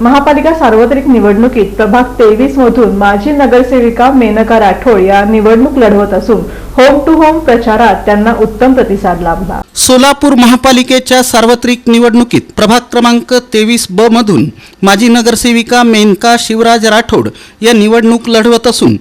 महापालिका सार्वत्रिक निवडणुकीत प्रभाग तेवीस मधून माजी नगरसेविका मेनका राठोड या निवडणूक लढवत असून होम टू होम प्रचारात त्यांना उत्तम प्रतिसाद लाभला. सोलापूर महापालिकेच्या सार्वत्रिक निवडणुकीत प्रभाग क्रमांक तेवीस ब मधून माजी नगरसेविका मेनका शिवराज राठोड या निवडणूक लढवत असून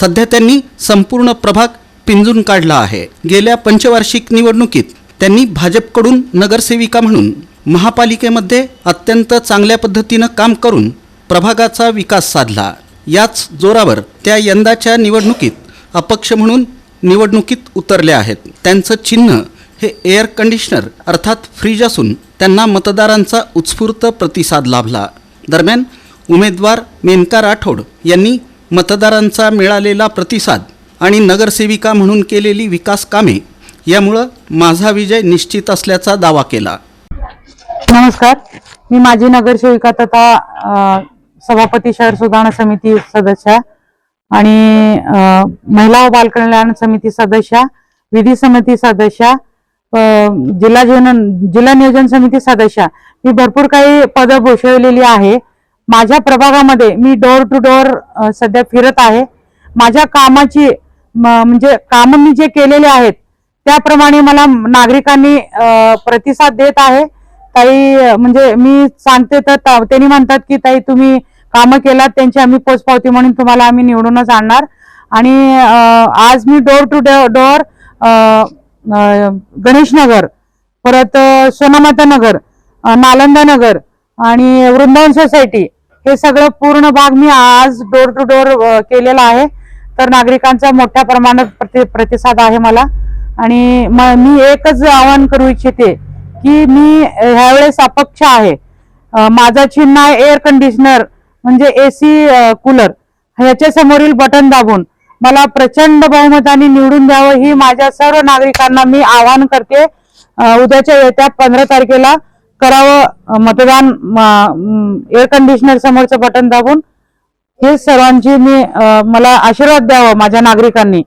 सध्या त्यांनी संपूर्ण प्रभाग पिंजून काढला आहे. गेल्या पंचवार्षिक निवडणुकीत त्यांनी भाजपकडून नगरसेविका म्हणून महापालिकेमध्ये अत्यंत चांगल्या पद्धतीनं काम करून प्रभागाचा विकास साधला. याच जोरावर त्या यंदाच्या निवडणुकीत अपक्ष म्हणून निवडणुकीत उतरल्या आहेत. त्यांचं चिन्ह हे एअर कंडिशनर अर्थात फ्रीज असून त्यांना मतदारांचा उत्स्फूर्त प्रतिसाद लाभला. दरम्यान उमेदवार मेनका राठोड यांनी मतदारांचा मिळालेला प्रतिसाद आणि नगरसेविका म्हणून केलेली विकास कामे यामुळं माझा विजय निश्चित असल्याचा दावा केला. नमस्कार. मी माजी नगरसेविका तथा सभापती शहर सुधारणा समिती सदस्य आणि महिला व बालकल्याण समिती सदस्य विधी समिती सदस्य जिल्हा जीवन जिल्हा नियोजन समिती सदस्य. मी भरपूर काही पदं भूषवलेली आहे. माझ्या प्रभागामध्ये मी डोअर टू डोअर सध्या फिरत आहे. माझ्या कामाची म्हणजे काम मी जे केलेले आहेत त्याप्रमाणे मला नागरिकांनी प्रतिसाद देत आहे. ताई म्हणजे मी सांगते तर त्यांनी म्हणतात की ताई तुम्ही कामं केलात त्यांची आम्ही पोचपावती म्हणून तुम्हाला आम्ही निवडूनच आणणार. आणि आज मी डोर टू डोअर गणेशनगर परत सोनामाता नगर नालंदा नगर आणि वृंदावन सोसायटी हे सगळं पूर्ण भाग मी आज डोर टू डोर केलेला आहे. तर नागरिकांचा मोठ्या प्रमाणात प्रति प्रतिसाद आहे मला. आणि मी एकच आवाहन करू इच्छिते की मी ह्यावेळेस अपक्ष आहे. माझा चिन्ह आहे एअर कंडिशनर म्हणजे एसी कूलर ह्याच्या समोरील बटन दाबून मला प्रचंड बहुमताने निवडून द्यावं ही माझ्या सर्व नागरिकांना मी आवाहन करते. उद्याच्या येत्या पंधरा तारखेला करावं मतदान एअर कंडिशनर समोरचं बटन दाबून. हे सर्वांची मी मला आशीर्वाद द्यावा माझ्या नागरिकांनी.